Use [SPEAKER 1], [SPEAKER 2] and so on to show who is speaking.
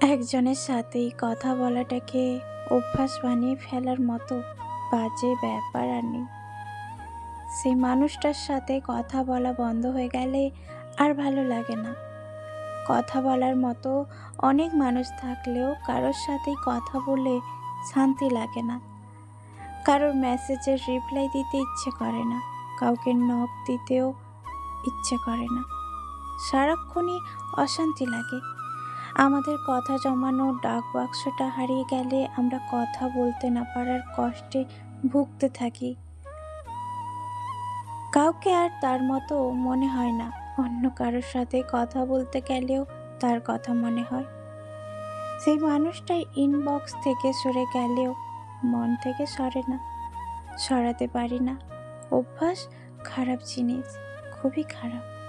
[SPEAKER 1] একজনের সাথেই কথা বলাটাকে অভ্যাস বানিয়ে ফেলার মতো বাজে ব্যাপার আর নেই। সেই মানুষটার সাথে কথা বলা বন্ধ হয়ে গেলে আর ভালো লাগে না। কথা বলার মতো অনেক মানুষ থাকলেও কারোর সাথেই কথা বলে শান্তি লাগে না। কারোর মেসেজের রিপ্লাই দিতে ইচ্ছে করে না। কাউকে নখ দিতেও ইচ্ছে করে না। সারাক্ষণই অশান্তি লাগে। আমাদের কথা জমানো ডাক বাক্সটা হারিয়ে গেলে আমরা কথা বলতে না পারার কষ্টে ভুগতে থাকি। কাউকে আর তার মতো মনে হয় না। অন্য কারোর সাথে কথা বলতে গেলেও তার কথা মনে হয়। সেই মানুষটাই ইনবক্স থেকে সরে গেলেও মন থেকে সরে না। সরাতে পারি না। অভ্যাস খারাপ জিনিস, খুবই খারাপ।